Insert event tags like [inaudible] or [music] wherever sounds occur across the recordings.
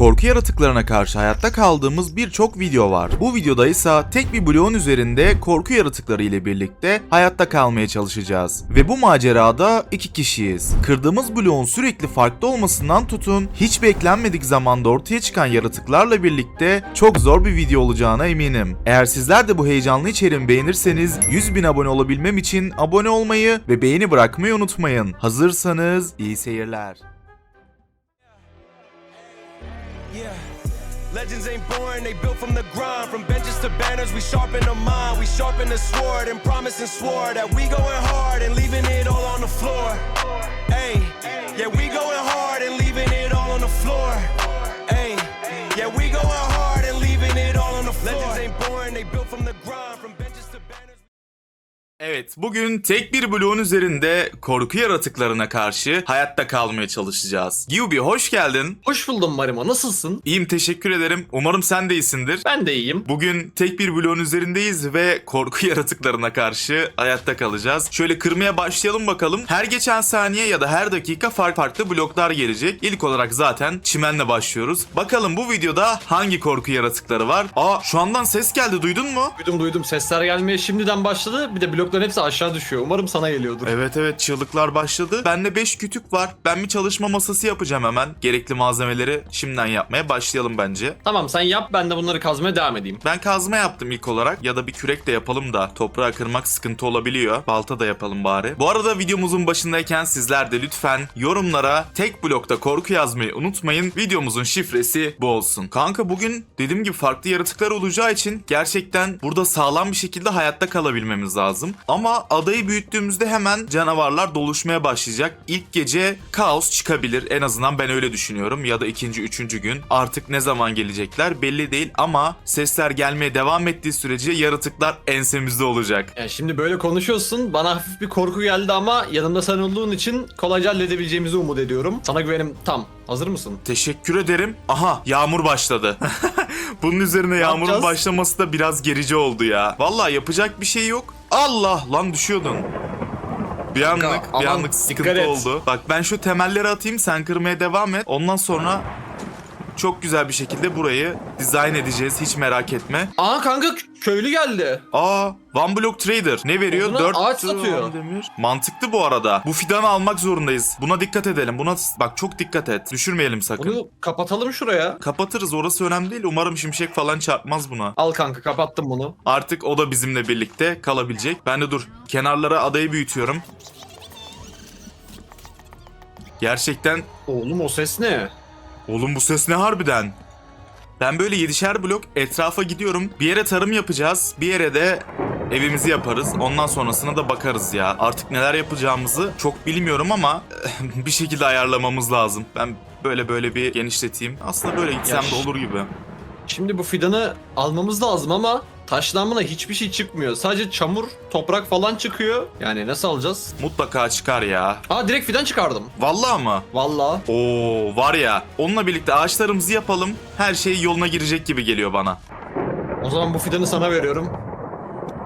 Korku yaratıklarına karşı hayatta kaldığımız birçok video var. Bu videoda ise tek bir bloğun üzerinde korku yaratıkları ile birlikte hayatta kalmaya çalışacağız. Ve bu macerada iki kişiyiz. Kırdığımız bloğun sürekli farklı olmasından tutun, hiç beklenmedik zamanda ortaya çıkan yaratıklarla birlikte çok zor bir video olacağına eminim. Eğer sizler de bu heyecanlı içeriğimi beğenirseniz 100 bin abone olabilmem için abone olmayı ve beğeni bırakmayı unutmayın. Hazırsanız iyi seyirler. Legends ain't born, they built from the grind. From benches to banners, we sharpen the mind, we sharpen the sword, and promise and swore that we going hard and leaving it all on the floor. Hey, yeah, we going hard and leaving it all on the floor. Hey, yeah, we going hard and leaving it all on the floor. Legends ain't born, they built from the grind. From benches. Evet, bugün tek bir bloğun üzerinde korku yaratıklarına karşı hayatta kalmaya çalışacağız. Yubi hoş geldin. Hoş buldum Marimo. Nasılsın? İyiyim teşekkür ederim. Umarım sen de iyisindir. Ben de iyiyim. Bugün tek bir bloğun üzerindeyiz ve korku [laughs] yaratıklarına karşı hayatta kalacağız. Şöyle kırmaya başlayalım bakalım. Her geçen saniye ya da her dakika farklı farklı bloklar gelecek. İlk olarak zaten çimenle başlıyoruz. Bakalım bu videoda hangi korku yaratıkları var? Aa şu andan ses geldi duydun mu? Duydum duydum. Sesler gelmeye şimdiden başladı. Bir de blokların hepsi aşağı düşüyor. Umarım sana geliyordur. Evet evet çığlıklar başladı. Bende 5 kütük var. Ben bir çalışma masası yapacağım hemen. Gerekli malzemeleri şimdiden yapmaya başlayalım bence. Tamam sen yap ben de bunları kazmaya devam edeyim. Ben kazma yaptım ilk olarak ya da bir kürek de yapalım da toprağı kırmak sıkıntı olabiliyor. Balta da yapalım bari. Bu arada videomuzun başındayken sizler de lütfen yorumlara tek blokta korku yazmayı unutmayın. Videomuzun şifresi bu olsun. Kanka bugün dediğim gibi farklı yaratıklar olacağı için gerçekten burada sağlam bir şekilde hayatta kalabilmemiz lazım. Ama adayı büyüttüğümüzde hemen canavarlar doluşmaya başlayacak. İlk gece kaos çıkabilir. En azından ben öyle düşünüyorum. Ya da ikinci, üçüncü gün. Artık ne zaman gelecekler belli değil ama sesler gelmeye devam ettiği sürece yaratıklar ensemizde olacak. Yani şimdi böyle konuşuyorsun. Bana hafif bir korku geldi ama yanımda sen olduğun için kolayca halledebileceğimizi umut ediyorum. Sana güvenim tam. Hazır mısın? Teşekkür ederim. Aha yağmur başladı. [laughs] Bunun üzerine yağmurun yapacağız? başlaması da biraz gerici oldu ya. Vallahi yapacak bir şey yok. Allah lan düşüyordun. Bir anlık, bir aman, anlık sıkıntı dikkat et. oldu. Bak ben şu temelleri atayım, sen kırmaya devam et. Ondan sonra çok güzel bir şekilde burayı dizayn edeceğiz. Hiç merak etme. Aa kanka kö- köylü geldi. Aa, One Block Trader. Ne veriyor? Buna 4 ağaç satıyor. demir. Mantıklı bu arada. Bu fidanı almak zorundayız. Buna dikkat edelim. Buna bak çok dikkat et. Düşürmeyelim sakın. Bunu kapatalım şuraya. Kapatırız orası önemli değil. Umarım şimşek falan çarpmaz buna. Al kanka kapattım bunu. Artık o da bizimle birlikte kalabilecek. Ben de dur. Kenarlara adayı büyütüyorum. Gerçekten Oğlum o ses ne? Oğlum bu ses ne harbiden? Ben böyle yedişer blok etrafa gidiyorum. Bir yere tarım yapacağız. Bir yere de evimizi yaparız. Ondan sonrasına da bakarız ya. Artık neler yapacağımızı çok bilmiyorum ama bir şekilde ayarlamamız lazım. Ben böyle böyle bir genişleteyim. Aslında böyle gitsem de olur gibi. Şimdi bu fidanı almamız lazım ama taşlanmana hiçbir şey çıkmıyor. Sadece çamur, toprak falan çıkıyor. Yani nasıl alacağız? Mutlaka çıkar ya. Aa direkt fidan çıkardım. Vallahi mı? Vallahi. Oo var ya onunla birlikte ağaçlarımızı yapalım her şey yoluna girecek gibi geliyor bana. O zaman bu fidanı sana veriyorum.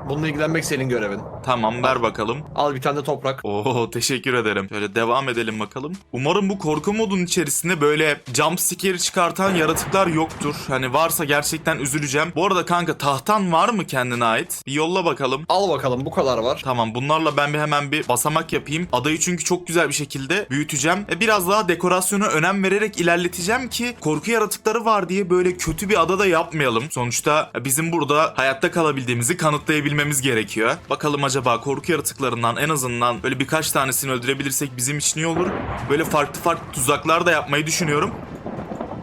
Bununla ilgilenmek senin görevin. Tamam ver bakalım. Al bir tane de toprak. Oo teşekkür ederim. Şöyle devam edelim bakalım. Umarım bu korku modunun içerisinde böyle jump scare çıkartan yaratıklar yoktur. Hani varsa gerçekten üzüleceğim. Bu arada kanka tahtan var mı kendine ait? Bir yolla bakalım. Al bakalım bu kadar var. Tamam bunlarla ben bir hemen bir basamak yapayım. Adayı çünkü çok güzel bir şekilde büyüteceğim. E, biraz daha dekorasyona önem vererek ilerleteceğim ki korku yaratıkları var diye böyle kötü bir adada yapmayalım. Sonuçta bizim burada hayatta kalabildiğimizi kanıtlayabilmemiz gerekiyor. Bakalım acaba korku yaratıklarından en azından böyle birkaç tanesini öldürebilirsek bizim için iyi olur. Böyle farklı farklı tuzaklar da yapmayı düşünüyorum.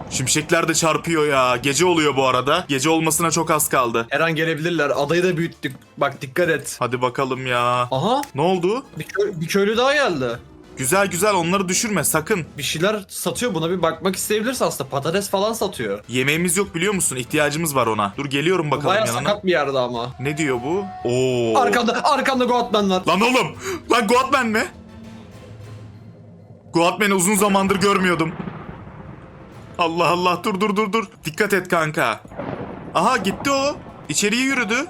Şimşekler de çarpıyor ya. Gece oluyor bu arada. Gece olmasına çok az kaldı. Her an gelebilirler. Adayı da büyüttük. Bak dikkat et. Hadi bakalım ya. Aha Ne oldu? bir, kö- bir köylü daha geldi. Güzel güzel onları düşürme sakın. Bir şeyler satıyor buna bir bakmak isteyebilirsin aslında. Patates falan satıyor. Yemeğimiz yok biliyor musun? İhtiyacımız var ona. Dur geliyorum bakalım Baya yanına. sakat bir yerde ama. Ne diyor bu? Oo. Arkamda, arkamda Goatman var. Lan oğlum. Lan Goatman mi? Goatman'ı uzun zamandır görmüyordum. Allah Allah dur dur dur dur. Dikkat et kanka. Aha gitti o. İçeriye yürüdü.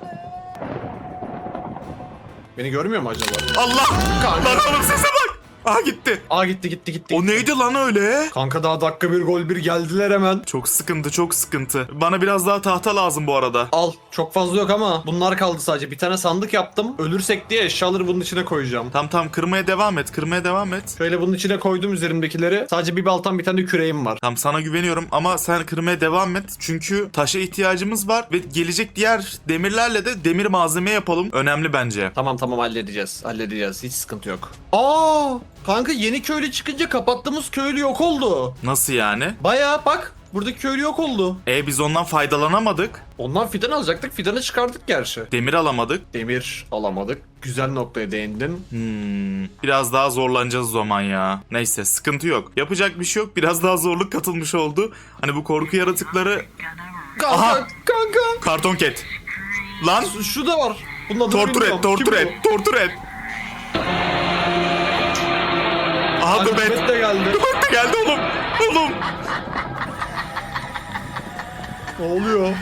Beni görmüyor mu acaba? Allah. Kanka. Lan oğlum sese bak. Aha gitti. Aa gitti gitti gitti. O neydi lan öyle? Kanka daha dakika bir gol bir geldiler hemen. Çok sıkıntı çok sıkıntı. Bana biraz daha tahta lazım bu arada. Al. Çok fazla yok ama bunlar kaldı sadece. Bir tane sandık yaptım. Ölürsek diye eşyaları bunun içine koyacağım. Tam tam kırmaya devam et kırmaya devam et. Şöyle bunun içine koydum üzerimdekileri. Sadece bir baltam bir tane de küreğim var. Tam sana güveniyorum ama sen kırmaya devam et. Çünkü taşa ihtiyacımız var ve gelecek diğer demirlerle de demir malzeme yapalım. Önemli bence. Tamam tamam halledeceğiz. Halledeceğiz. Hiç sıkıntı yok. Aa! Kanka yeni köylü çıkınca kapattığımız köylü yok oldu. Nasıl yani? Baya bak. Buradaki köylü yok oldu. E biz ondan faydalanamadık. Ondan fidan alacaktık. Fidanı çıkardık gerçi. Demir alamadık. Demir alamadık. Güzel noktaya değindin. Hmm, biraz daha zorlanacağız o zaman ya. Neyse sıkıntı yok. Yapacak bir şey yok. Biraz daha zorluk katılmış oldu. Hani bu korku yaratıkları... Kanka, Aha! kanka. Karton ket. Lan Şu- da var. Bunun adını tortur bilmiyorum. et, tortur Kim et, tortur et. Aha Ahmet de geldi. Geldi oğlum. Oğlum. ne oluyor?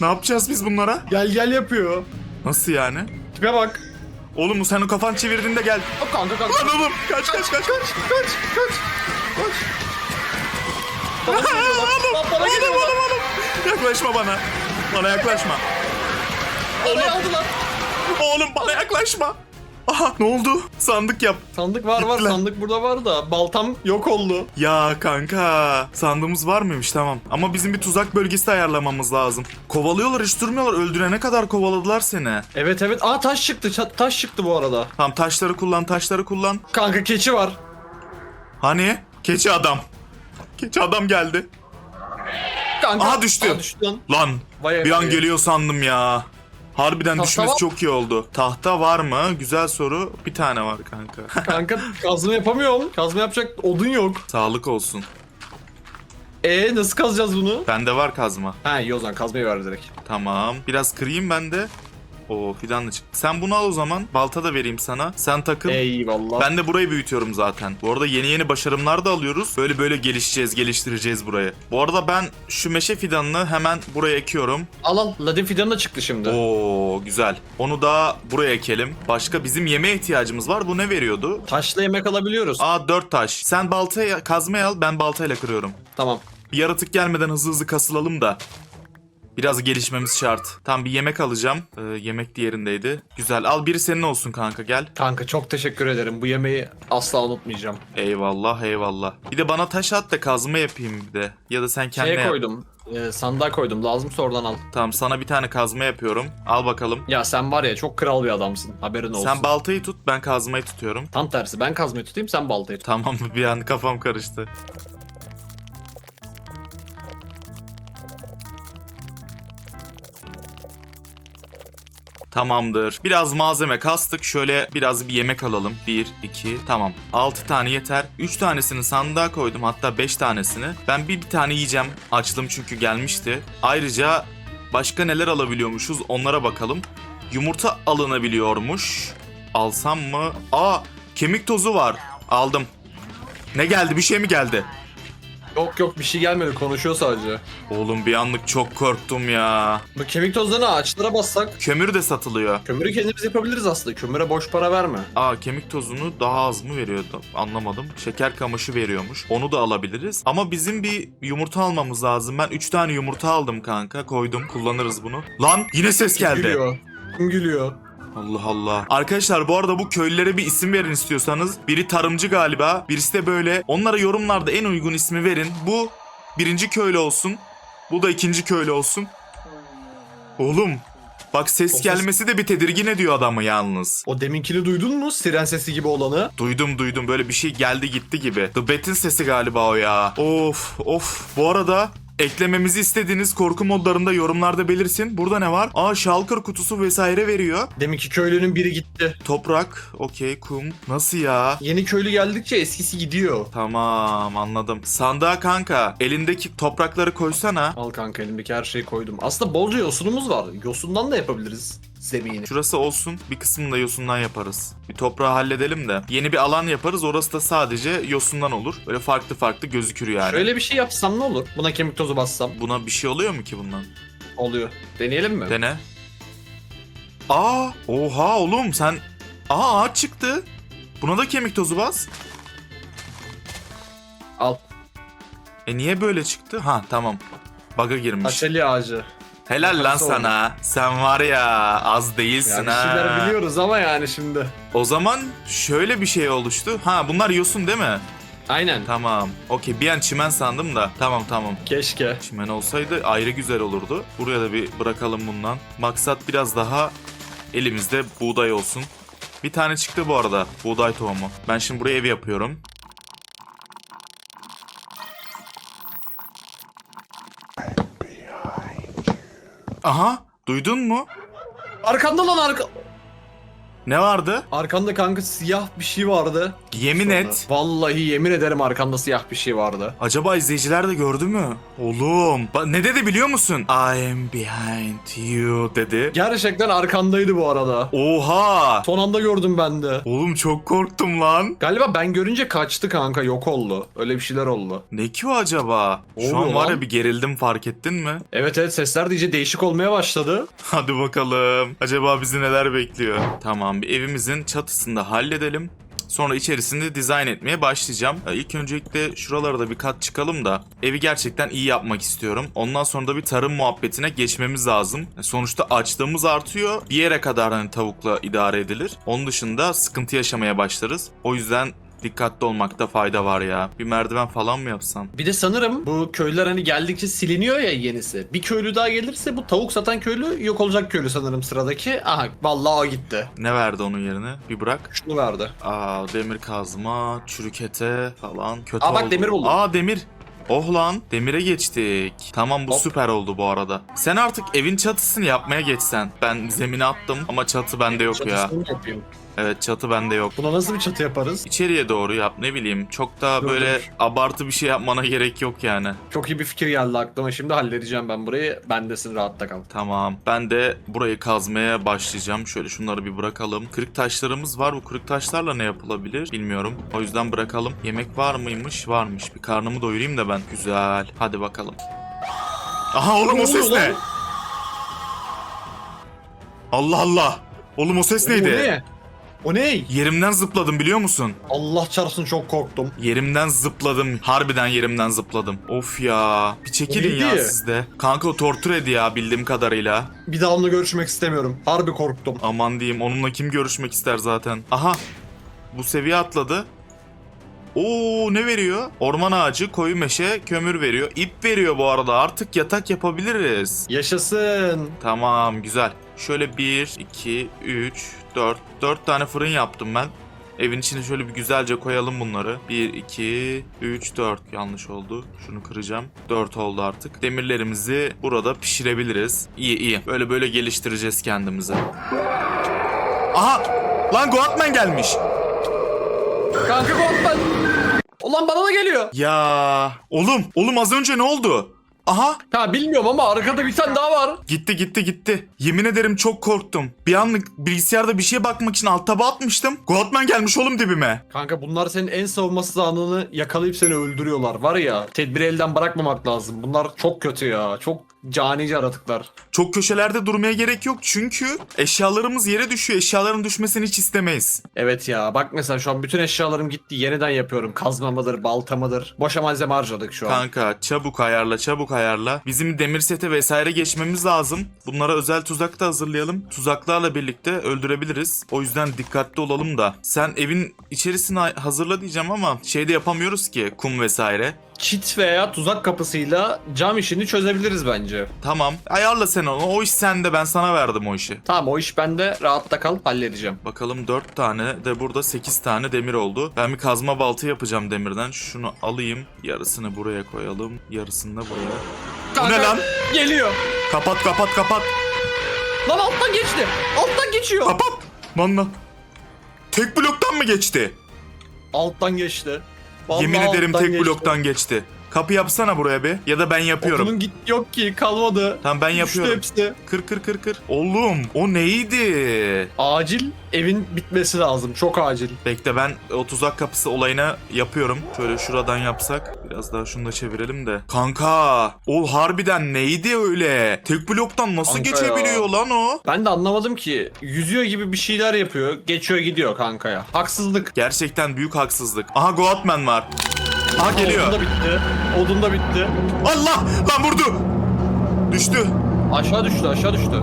Ne yapacağız biz bunlara? Gel gel yapıyor. Nasıl yani? Tipe bak. Oğlum sen o kafan çevirdiğinde gel. Hop kanka kanka. Lan oğlum kaç kaç kaç. Kaç kaç kaç. Kaç. Bana geliyorlar. Oğlum, Lan bana oğlum, oğlum, oğlum. Yaklaşma bana. Bana yaklaşma. Bana aldılar. Oğlum bana yaklaşma. Aha ne oldu? Sandık yap. Sandık var var Gittiler. sandık burada var da baltam yok oldu. Ya kanka sandığımız var mıymış tamam. Ama bizim bir tuzak bölgesi de ayarlamamız lazım. Kovalıyorlar hiç durmuyorlar. Öldürene kadar kovaladılar seni. Evet evet. Aa taş çıktı. ça- taş çıktı bu arada. Tamam taşları kullan taşları kullan. Kanka keçi var. Hani? Keçi adam. Keçi adam geldi. Kanka. Aha, düştü. Aa, düştü lan. Lan Vay bir an geliyor sandım ya. Harbiden Tahta düşmesi var. çok iyi oldu. Tahta var mı? Güzel soru. Bir tane var kanka. [laughs] Kanka kazma yapamıyorum. Kazma yapacak odun yok. Sağlık olsun. E nasıl kazacağız bunu? Bende var kazma. Ha iyi o zaman kazmayı ver direkt. Tamam. Biraz kırayım ben de. Oo fidanlı çıktı. Sen bunu al o zaman. Balta da vereyim sana. Sen takıl. Eyvallah. Ben de burayı büyütüyorum zaten. Bu arada yeni yeni başarımlar da alıyoruz. Böyle böyle gelişeceğiz, geliştireceğiz burayı. Bu arada ben şu meşe fidanını hemen buraya ekiyorum. Al al. Ladin fidanı da çıktı şimdi. Oo güzel. Onu da buraya ekelim. Başka bizim yemeğe ihtiyacımız var. Bu ne veriyordu? Taşla yemek alabiliyoruz. Aa dört taş. Sen baltaya kazmaya al ben baltayla kırıyorum. Tamam. Bir yaratık gelmeden hızlı hızlı kasılalım da. Biraz gelişmemiz şart. Tam bir yemek alacağım. Ee, yemek diğerindeydi. Güzel. Al biri senin olsun kanka gel. Kanka çok teşekkür ederim. Bu yemeği asla unutmayacağım. Eyvallah eyvallah. Bir de bana taş at da kazma yapayım bir de. Ya da sen kendine Şeye yap. koydum. E, sandığa koydum. Lazımsa oradan al. Tamam sana bir tane kazma yapıyorum. Al bakalım. Ya sen var ya çok kral bir adamsın. Haberin olsun. Sen baltayı tut ben kazmayı tutuyorum. Tam tersi. Ben kazmayı tutayım sen baltayı tut. Tamam? [laughs] Bir an kafam karıştı. Tamamdır. Biraz malzeme kastık. Şöyle biraz bir yemek alalım. 1, 2, tamam. 6 tane yeter. 3 tanesini sandığa koydum. Hatta 5 tanesini. Ben bir, bir tane yiyeceğim. Açlım çünkü gelmişti. Ayrıca başka neler alabiliyormuşuz onlara bakalım. Yumurta alınabiliyormuş. Alsam mı? Aa kemik tozu var. Aldım. Ne geldi? Bir şey mi geldi? Yok yok bir şey gelmedi. Konuşuyor sadece. Oğlum bir anlık çok korktum ya. Bu kemik tozlarını ağaçlara bassak Kömür de satılıyor. kömürü kendimiz yapabiliriz aslında. Kömüre boş para verme. Aa kemik tozunu daha az mı veriyordu? Anlamadım. Şeker kamışı veriyormuş. Onu da alabiliriz. Ama bizim bir yumurta almamız lazım. Ben 3 tane yumurta aldım kanka. Koydum. Kullanırız bunu. Lan yine ses geldi. Gülüyor. Kim gülüyor? Allah Allah. Arkadaşlar bu arada bu köylülere bir isim verin istiyorsanız. Biri tarımcı galiba. Birisi de böyle. Onlara yorumlarda en uygun ismi verin. Bu birinci köylü olsun. Bu da ikinci köylü olsun. Oğlum. Bak ses O ses- gelmesi de bir tedirgin ediyor adamı yalnız. O deminkini duydun mu? Siren sesi gibi olanı. Duydum duydum böyle bir şey geldi gitti gibi. The Bat'in sesi galiba o ya. Of of. Bu arada eklememizi istediğiniz korku modlarında yorumlarda belirsin. Burada ne var? Aa shulker kutusu vesaire veriyor. Deminki köylünün biri gitti. Toprak, okey, kum. Nasıl ya? Yeni köylü geldikçe eskisi gidiyor. Tamam anladım. Sandığa kanka elindeki toprakları koysana. Al kanka elimdeki her şeyi koydum. Aslında bolca yosunumuz var. Yosundan da yapabiliriz zemini. Şurası olsun bir kısmını da yosundan yaparız. Bir toprağı halledelim de. Yeni bir alan yaparız orası da sadece yosundan olur. Böyle farklı farklı gözükür yani. Şöyle bir şey yapsam ne olur? Buna kemik tozu bassam. Buna bir şey oluyor mu ki bundan? Oluyor. Deneyelim mi? Dene. Aa, oha oğlum sen Aa ağaç çıktı. Buna da kemik tozu bas. Al. E niye böyle çıktı? Ha tamam. Baga girmiş. Taşeli ağacı. Helal lan oldu. sana. Sen var ya az değilsin Yani ha. şeyler biliyoruz ama yani şimdi. O zaman şöyle bir şey oluştu. Ha bunlar yosun değil mi? Aynen. Tamam. Okey bir an çimen sandım da. Tamam tamam. Keşke. Çimen olsaydı ayrı güzel olurdu. Buraya da bir bırakalım bundan. Maksat biraz daha elimizde buğday olsun. Bir tane çıktı bu arada. Buğday tohumu. Ben şimdi buraya ev yapıyorum. Aha duydun mu? Arkanda lan arka... Ne vardı? Arkanda kanka siyah bir şey vardı. Yemin Sonra. et. Vallahi yemin ederim arkanda siyah bir şey vardı. Acaba izleyiciler de gördü mü? Oğlum. ba- Ne dedi biliyor musun? I am behind you dedi. Gerçekten arkandaydı bu arada. Oha. Son anda gördüm ben de. Oğlum çok korktum lan. Galiba ben görünce kaçtı kanka yok oldu. Öyle bir şeyler oldu. Ne ki o acaba? Şu Oluyor an var ya lan. bir gerildim fark ettin mi? Evet evet sesler de iyice değişik olmaya başladı. Hadi bakalım. Acaba bizi neler bekliyor? Tamam bir evimizin çatısını da halledelim. Sonra içerisinde dizayn etmeye başlayacağım. Ya İlk öncelikle şuralara da bir kat çıkalım da evi gerçekten iyi yapmak istiyorum. Ondan sonra da bir tarım muhabbetine geçmemiz lazım. Sonuçta açlığımız artıyor. Bir yere kadar hani tavukla idare edilir. Onun dışında sıkıntı yaşamaya başlarız. O yüzden dikkatli olmakta fayda var ya. Bir merdiven falan mı yapsam? Bir de sanırım bu köylüler hani geldikçe siliniyor ya yenisi. Bir köylü daha gelirse bu tavuk satan köylü yok olacak köylü sanırım sıradaki. Aha vallahi o gitti. Ne verdi onun yerine? Bir bırak. Şunu verdi. Aa demir kazma, çürük ete falan kötü Aa, bak oldu. demir buldum. Aa demir. Oh lan demire geçtik. Tamam bu Hop. süper oldu bu arada. Sen artık evin çatısını yapmaya geçsen. Ben zemine attım ama çatı bende yok ya. Çatısını? Evet çatı bende yok. Buna nasıl bir çatı yaparız? İçeriye doğru yap ne bileyim. Çok da Dur, böyle dur. abartı bir şey yapmana gerek yok yani. Çok iyi bir fikir geldi aklıma. Şimdi halledeceğim ben burayı. Bendesin rahatta kal. Tamam. Ben de burayı kazmaya başlayacağım. Şöyle şunları bir bırakalım. Kırık taşlarımız var. Bu kırık taşlarla ne yapılabilir bilmiyorum. O yüzden bırakalım. Yemek var mıymış? Varmış. Bir karnımı doyurayım da ben. Güzel. Hadi bakalım. Aha oğlum o ses ne? Allah Allah. Oğlum o ses neydi? ne? O ne? Yerimden zıpladım biliyor musun? Allah çarpsın çok korktum. Yerimden zıpladım. Harbiden yerimden zıpladım. Of ya. Bir çekilin O ya neydi? siz de. Kanka o tortur edi ya bildiğim kadarıyla. Bir daha onunla görüşmek istemiyorum. Harbi korktum. Aman diyeyim onunla kim görüşmek ister zaten. Aha bu seviye atladı. Oo ne veriyor? Orman ağacı, koyu meşe, kömür veriyor. İp veriyor bu arada. Artık yatak yapabiliriz. Yaşasın. Tamam güzel. Şöyle 1, 2, 3, 4. 4 tane fırın yaptım ben. Evin içine şöyle bir güzelce koyalım bunları. 1, 2, 3, 4. Yanlış oldu. Şunu kıracağım. 4 oldu artık. Demirlerimizi burada pişirebiliriz. İyi iyi. Böyle böyle geliştireceğiz kendimizi. Aha! Lan Goatman gelmiş. Kanka korkma. Ulan bana da geliyor. Ya oğlum, oğlum az önce ne oldu? Aha Ha bilmiyorum ama arkada bir tane daha var. Gitti gitti gitti. Yemin ederim çok korktum. Bir anlık bilgisayarda bir şeye bakmak için alt taba atmıştım. Goatman gelmiş oğlum dibime. Kanka bunlar senin en savunmasız anını yakalayıp seni öldürüyorlar. Var ya tedbiri elden bırakmamak lazım. Bunlar çok kötü ya. Çok canice yaratıklar. Çok köşelerde durmaya gerek yok çünkü eşyalarımız yere düşüyor. Eşyaların düşmesini hiç istemeyiz. Evet ya bak mesela şu an bütün eşyalarım gitti. Yeniden yapıyorum. Kazma mıdır, balta mıdır? Boşa malzeme harcadık şu an. Kanka çabuk ayarla çabuk ayarla. Bizim demir sete vesaire geçmemiz lazım. Bunlara özel tuzak da hazırlayalım. Tuzaklarla birlikte öldürebiliriz. O yüzden dikkatli olalım da. Sen evin içerisini hazırla diyeceğim ama şeyde yapamıyoruz ki kum vesaire. Çit veya tuzak kapısıyla cam işini çözebiliriz bence. Tamam ayarla sen onu. O iş sende ben sana verdim o işi. Tamam o iş bende. Rahatta kal halledeceğim. Bakalım 4 tane de burada 8 tane demir oldu. Ben bir kazma balta yapacağım demirden. Şunu alayım. Yarısını buraya koyalım. Yarısını da buraya. Bu ne lan? Geliyor. Kapat kapat kapat. Lan alttan geçti. Alttan geçiyor. Kapat. Lan lan. Tek bloktan mı geçti? Alttan geçti. Vallahi Yemin ederim tek bloktan geçti. Kapı yapsana buraya bir. Ya da ben yapıyorum. Bunun git yok ki kalmadı. Tamam ben Düştü yapıyorum. hepsi. Kır kır kır kır. Oğlum o neydi? Acil evin bitmesi lazım. Çok acil. Bekle ben o tuzak kapısı olayını yapıyorum. Şöyle şuradan yapsak. Biraz daha şunu da çevirelim de. Kanka o harbiden neydi öyle? Tek bloktan nasıl Kanka geçebiliyor ya. lan o? Ben de anlamadım ki. Yüzüyor gibi bir şeyler yapıyor. Geçiyor gidiyor kankaya. Haksızlık. Gerçekten büyük haksızlık. Aha Goatman var. Aha geliyor. Odun da bitti. Odun da bitti. Allah! Lan vurdu! Düştü. Aşağı düştü aşağı düştü.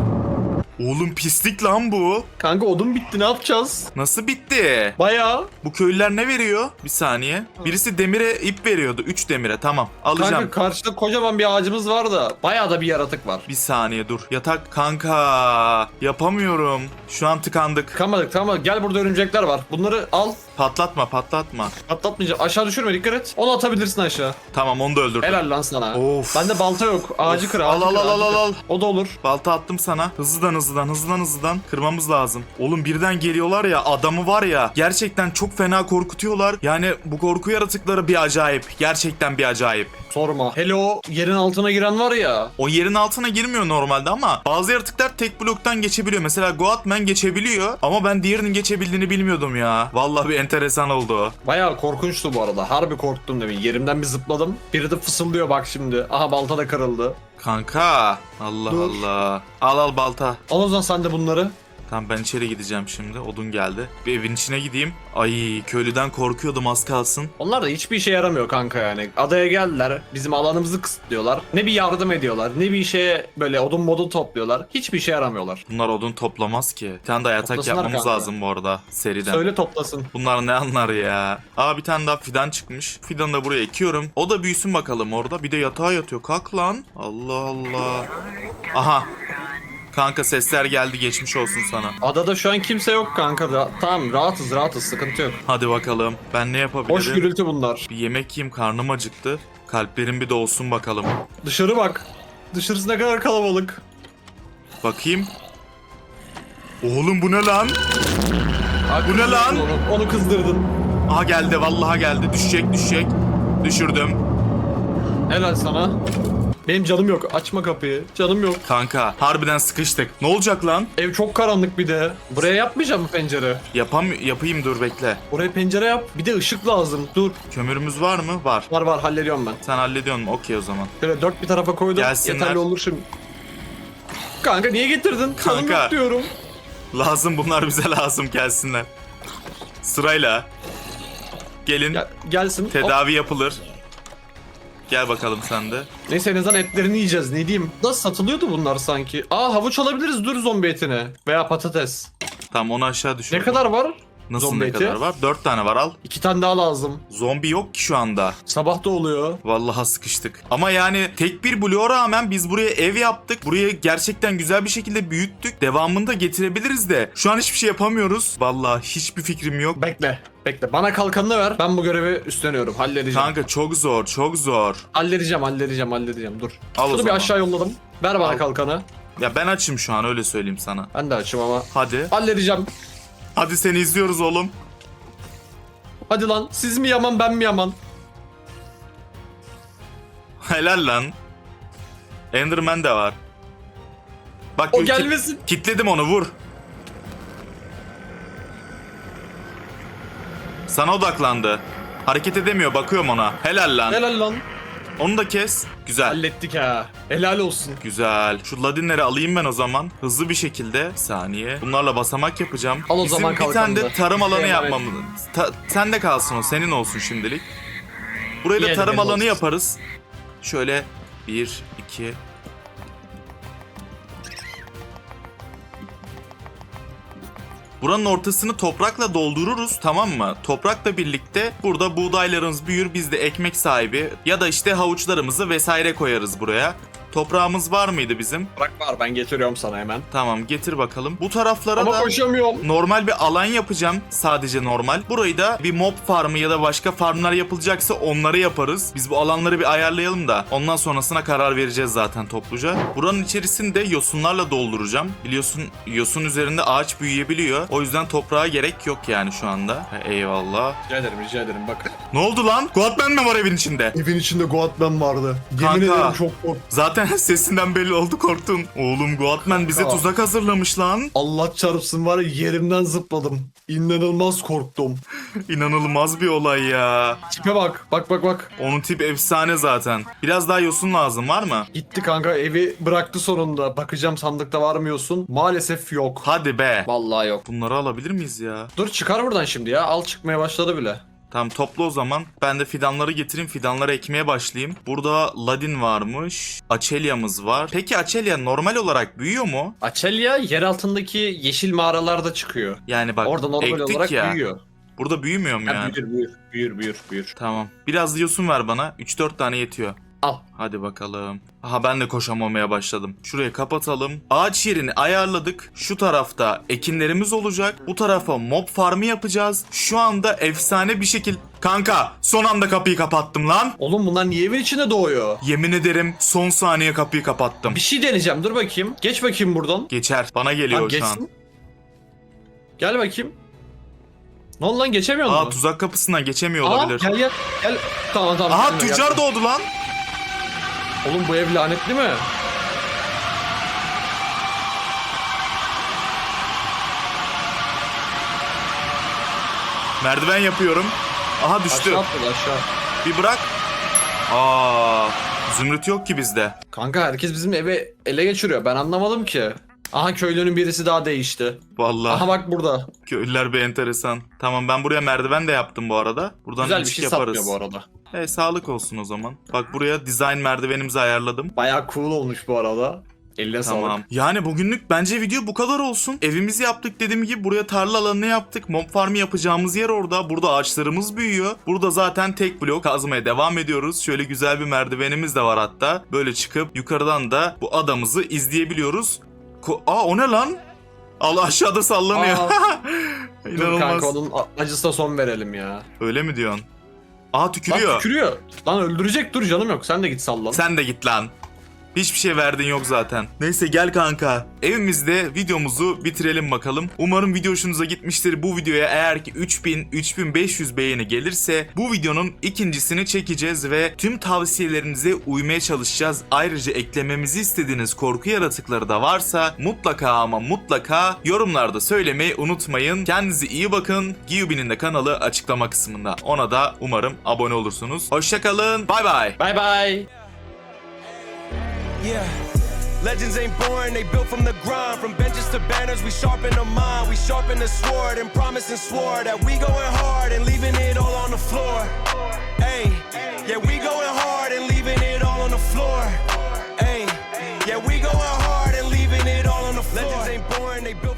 Oğlum pislik lan bu. Kanka odun bitti ne yapacağız? Nasıl bitti? Bayağı. Bu köylüler ne veriyor? Bir saniye. Birisi demire ip veriyordu. 3 demire tamam. Alacağım. Kanka karşıda kocaman bir ağacımız var da bayağı da bir yaratık var. Bir saniye dur. Yatak kanka. Yapamıyorum. Şu an tıkandık. Tıkamadık tamam gel burada örümcekler var. Bunları al. Patlatma patlatma. Atlatmayacağım. Aşağı düşürme dikkat et. Onu atabilirsin aşağı. Tamam onu da öldürdüm. Helal lan sana. Of. Bende balta yok. Ağacı Of. kır. Al, Ağacı al, kır, al, ağacı al, kır. al. O da olur. Balta attım sana. Hızlıdan hızlıdan hızlıdan hızlıdan kırmamız lazım. Oğlum birden geliyorlar ya adamı var ya gerçekten çok fena korkutuyorlar. Yani bu korku yaratıkları bir acayip. Gerçekten bir acayip. Sorma. Hele o yerin altına giren var ya. O yerin altına girmiyor normalde ama bazı yaratıklar tek bloktan geçebiliyor. Mesela Goatman geçebiliyor ama ben diğerinin geçebildiğini bilmiyordum ya. Vallahi bir enteresan oldu. Bayağı korkunçtu bu arada. Harbi korktum demin. Yerimden bir zıpladım. Biri de fısıldıyor bak şimdi. Aha balta da kırıldı. Kanka Allah Dur. Allah. Al al balta. Al o zaman sen de bunları. Tamam ben içeri gideceğim şimdi. Odun geldi. Bir evin içine gideyim. Ay köylüden korkuyordum az kalsın. Onlar da hiçbir işe yaramıyor kanka yani. Adaya geldiler. Bizim alanımızı kısıtlıyorlar. Ne bir yardım ediyorlar. Ne bir işe böyle odun modun topluyorlar. Hiçbir işe yaramıyorlar. Bunlar odun toplamaz ki. Bir tane de yatak Toplasınlar yapmamız kanka. lazım bu arada seriden. Söyle toplasın. Bunlar ne anlar ya. Aa bir tane daha fidan çıkmış. Fidanı da buraya ekiyorum. O da büyüsün bakalım orada. Bir de yatağa yatıyor. Kalk lan. Allah Allah. Aha. Kanka sesler geldi geçmiş olsun sana. Adada şu an kimse yok kanka da. Tamam rahatız rahatız sıkıntı yok. Hadi bakalım. Ben ne yapabilirim? Hoş gürültü bunlar. Bir yemek yiyeyim karnım acıktı. Kalplerim bir dolsun bakalım. Dışarı bak. Dışarısı ne kadar kalabalık. Bakayım. Oğlum bu ne lan? Aa, Bu ne lan? Onu, onu kızdırdın. Aha geldi vallahi geldi. Düşecek düşecek. Düşürdüm. Helal sana. Benim canım yok. Açma kapıyı. Canım yok. Kanka harbiden sıkıştık. Ne olacak lan? Ev çok karanlık bir de. Buraya yapmayacağım mı pencere? Yapam yapayım dur bekle. Buraya pencere yap. Bir de ışık lazım. Dur. Kömürümüz var mı? Var. Var var hallediyorum ben. Sen hallediyorsun? Okey o zaman. Şöyle dört bir tarafa koydum. Gelsinler. Yeterli olur şimdi. Kanka niye getirdin? Canım Kanka. yok diyorum. Lazım bunlar bize [laughs] lazım gelsinler. Sırayla. Gelin Gel, gelsin. Hop. tedavi yapılır. Gel bakalım sen de. Neyse en azından etlerini yiyeceğiz. Ne diyeyim? Nasıl satılıyordu bunlar sanki? Aa havuç alabiliriz dur zombi etini. Veya patates. Tamam onu aşağı düşür. Ne kadar var? Nasıl zombi ne eti? kadar var? Dört tane var al. İki tane daha lazım. Zombi yok ki şu anda. Sabah da oluyor. Vallahi sıkıştık. Ama yani tek bir bloğa rağmen biz buraya ev yaptık. Burayı gerçekten güzel bir şekilde büyüttük. Devamını da getirebiliriz de. Şu an hiçbir şey yapamıyoruz. Vallahi hiçbir fikrim yok. Bekle. Bekle. Bana kalkanını ver. Ben bu görevi üstleniyorum. Halledeceğim. Kanka çok zor, çok zor. Halledeceğim, halledeceğim, halledeceğim. Dur. Al o Şunu bir zaman. aşağı yolladım. Ver bana Al. kalkanı. Ya ben açım şu an öyle söyleyeyim sana. Ben de açım ama. Hadi. Halledeceğim. Hadi seni izliyoruz oğlum. Hadi lan. Siz mi yaman ben mi yaman? Helal lan. Enderman de var. Bak O kit- gelmesin. Kitledim onu vur. Sana odaklandı. Hareket edemiyor bakıyorum ona. Helal lan. Helal lan. Onu da kes. Güzel. Hallettik ha. Helal olsun. Güzel. Şu ladinleri alayım ben o zaman. Hızlı bir şekilde. Bir saniye. Bunlarla basamak yapacağım. Al o Bizim zaman bir tane de tarım alanı Emanet. yapmamız. Ta- sen de kalsın o. Senin olsun şimdilik. Buraya da tarım benim alanı olsun. yaparız. Şöyle bir, iki. Buranın ortasını toprakla doldururuz tamam mı? Toprakla birlikte burada buğdaylarımız büyür biz de ekmek sahibi ya da işte havuçlarımızı vesaire koyarız buraya. Toprağımız var mıydı bizim? Bırak var ben getiriyorum sana hemen. Tamam getir bakalım. Bu taraflara Ama da koşamıyorum. normal bir alan yapacağım. Sadece normal. Burayı da bir mob farmı ya da başka farmlar yapılacaksa onları yaparız. Biz bu alanları bir ayarlayalım da ondan sonrasına karar vereceğiz zaten topluca. Buranın içerisinde yosunlarla dolduracağım. Biliyorsun yosun üzerinde ağaç büyüyebiliyor. O yüzden toprağa gerek yok yani şu anda. Ha, Eyvallah. Rica ederim rica ederim bak. Ne oldu lan? Goatman mi var evin içinde? Evin içinde Goatman vardı. Yemin Kanka. ederim çok korktum. Zaten [laughs] sesinden belli oldu korktun. Oğlum Goatman bize Kanka. tuzak hazırlamış lan. Allah çarpsın var ya yerimden zıpladım. İnanılmaz korktum. [laughs] İnanılmaz bir olay ya. Tipe bak bak bak bak. Onun tip efsane zaten. Biraz daha yosun lazım var mı? Gitti kanka evi bıraktı sonunda. Bakacağım sandıkta var mı yosun? Maalesef yok. Hadi be. Vallahi yok. Bunları alabilir miyiz ya? Dur çıkar buradan şimdi ya. Al çıkmaya başladı bile. Tamam topla o zaman. Ben de fidanları getireyim. Fidanları ekmeye başlayayım. Burada ladin varmış. Açelya'mız var. Peki Açelya normal olarak büyüyor mu? Açelya yer altındaki yeşil mağaralarda çıkıyor. Yani bak Orada normal ektik olarak ya. büyüyor. Burada büyümüyor mu Ha, yani? büyür, büyür, büyür, büyür, büyür. Tamam. Biraz yosun ver bana. 3-4 tane yetiyor. Al. Hadi bakalım. Aha ben de koşamamaya başladım. Şuraya kapatalım. Ağaç yerini ayarladık. Şu tarafta ekinlerimiz olacak. Bu tarafa mob farmı yapacağız. Şu anda efsane bir şekil... Kanka son anda kapıyı kapattım lan. Oğlum bunlar niye evin içinde doğuyor? Yemin ederim son saniye kapıyı kapattım. Bir şey deneyeceğim. Dur bakayım. Geç bakayım buradan. Geçer. Bana geliyor Lan şu an. geçsin. Gel bakayım. Ne oldu lan geçemiyor Aa musun? tuzak kapısından geçemiyor Aa, olabilir. gel gel. Gel. Tamam tamam. Aha gelme, tüccar gelme. doğdu lan. Oğlum bu ev lanetli mi? Merdiven yapıyorum. Aha düştü. Aşağı atladı aşağı. Bir bırak. Aa, zümrüt yok ki bizde. Kanka herkes bizim evi ele geçiriyor. Ben anlamadım ki. Aha köylünün birisi daha değişti. Vallahi Aha bak burada. köylüler bir enteresan. Tamam ben buraya merdiven de yaptım bu arada. Buradan Güzel bir şey yaparız. satmıyor bu arada. E, sağlık olsun o zaman. Bak buraya design merdivenimizi ayarladım. Baya cool olmuş bu arada. Eline Tamam. sağlık. Yani bugünlük bence video bu kadar olsun. Evimizi yaptık dediğim gibi buraya tarla alanını yaptık. Mob farmı yapacağımız yer orada. Burada ağaçlarımız büyüyor. Burada zaten tek blok kazmaya devam ediyoruz. Şöyle güzel bir merdivenimiz de var hatta. Böyle çıkıp yukarıdan da bu adamızı izleyebiliyoruz. Ko- Aa o ne lan? Allah aşağıda sallanıyor. [laughs] Dur İnanılmaz. kanka onun acısına son verelim ya. Öyle mi diyorsun? Aa Lan tükürüyor. tükürüyor. Lan öldürecek dur canım yok. Sen de git sallan. Sen de git lan. Hiçbir şey verdin yok zaten. Neyse gel kanka. Evimizde videomuzu bitirelim bakalım. Umarım video hoşunuza gitmiştir. Bu videoya eğer ki 3000 3500 beğeni gelirse bu videonun ikincisini çekeceğiz ve tüm tavsiyelerinize uymaya çalışacağız. Ayrıca eklememizi istediğiniz korku yaratıkları da varsa mutlaka ama mutlaka yorumlarda söylemeyi unutmayın. Kendinize iyi bakın. Giyubi'nin de kanalı açıklama kısmında. Ona da umarım abone olursunuz. Hoşçakalın. Bay bay. Bye bye. Yeah. Legends ain't born, they built from the grind. From benches to banners, we sharpen the mind, we sharpen the sword, and promise and swore that we going hard and leaving it all on the floor. Hey, yeah, we going hard and leaving it all on the floor. Hey, yeah, we going hard and leaving it all on the floor. Legends ain't they built